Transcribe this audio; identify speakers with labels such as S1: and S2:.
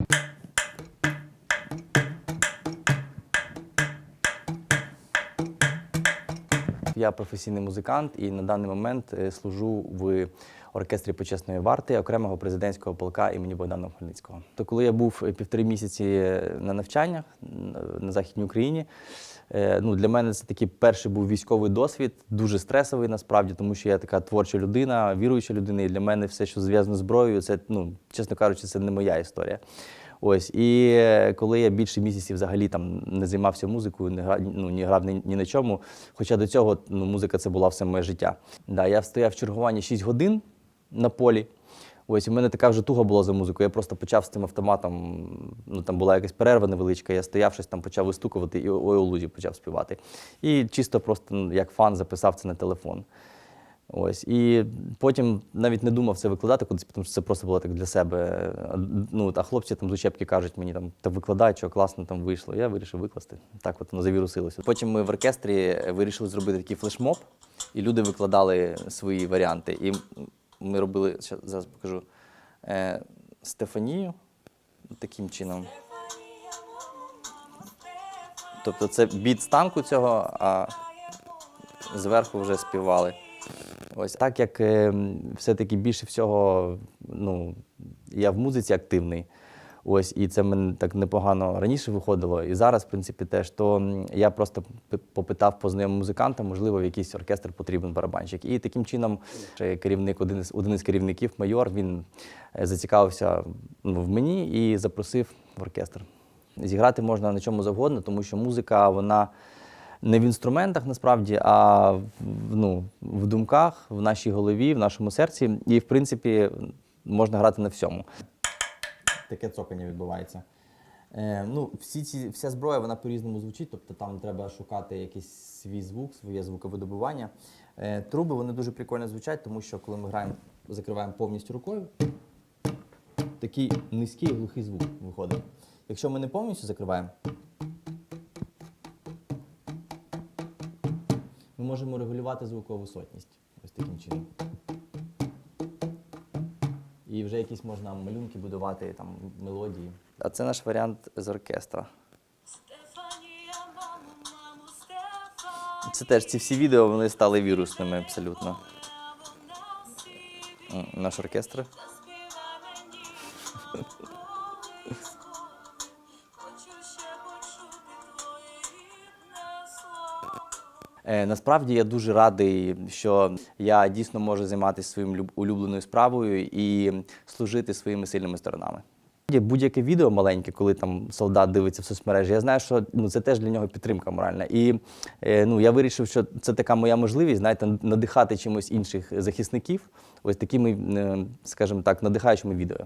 S1: you Я професійний музикант і на даний момент е, служу в оркестрі почесної варти окремого президентського полка імені Богдана Хмельницького. То коли я був е, півтори місяці на навчаннях на Західній Україні, е, ну, для мене це такий перший був військовий досвід, дуже стресовий насправді, тому що я така творча людина, віруюча людина, і для мене все, що зв'язано з зброєю, це, ну, чесно кажучи, це не моя історія. Ось і е, коли я більше місяців взагалі там не займався музикою, не грав, ну, не грав ні, ні на чому. Хоча до цього ну, музика це була все моє життя. Да, я стояв в чергуванні 6 годин на полі. Ось в мене така вже туга була за музику. Я просто почав з цим автоматом. Ну там була якась перерва невеличка. Я стояв щось там, почав вистукувати і ой у лузі почав співати. І чисто просто ну, як фан записав це на телефон. Ось і потім навіть не думав це викладати кудись, тому що це просто було так для себе. Ну а хлопці там з учебки кажуть мені там та викладай, що класно там вийшло. Я вирішив викласти. Так от воно завірусилося. Потім ми в оркестрі вирішили зробити такий флешмоб, і люди викладали свої варіанти. І ми робили зараз покажу е, Стефанію таким чином. Тобто це біт з танку цього, а зверху вже співали. Ось так як е, все-таки більше всього, ну, я в музиці активний. Ось, і це мене так непогано раніше виходило, і зараз, в принципі, теж. То я просто попитав по знайомим музикантам, можливо, в якийсь оркестр потрібен барабанщик. І таким чином керівник, один із, один із керівників, майор, він е, зацікавився ну, в мені і запросив в оркестр. Зіграти можна на чому завгодно, тому що музика, вона не в інструментах насправді, а ну, в думках, в нашій голові, в нашому серці. І, в принципі, можна грати на всьому. Таке цокання відбувається. Е, ну, всі ці, вся зброя вона по-різному звучить, тобто там треба шукати якийсь свій звук, своє звуковидобування. Е, труби вони дуже прикольно звучать, тому що коли ми граємо, закриваємо повністю рукою, такий низький глухий звук виходить. Якщо ми не повністю закриваємо, ми можемо регулювати звукову висотність ось таким чином. І вже якісь можна малюнки будувати, там, мелодії. А це наш варіант з оркестра. Це теж ці всі відео вони стали вірусними абсолютно. Наш оркестр. Насправді я дуже радий, що я дійсно можу займатися своїм улюбленою справою і служити своїми сильними сторонами. Будь-яке відео маленьке, коли там солдат дивиться в соцмережі, я знаю, що ну, це теж для нього підтримка моральна. І е, ну, я вирішив, що це така моя можливість, знаєте, надихати чимось інших захисників, ось такими, е, скажімо так, надихаючими відео.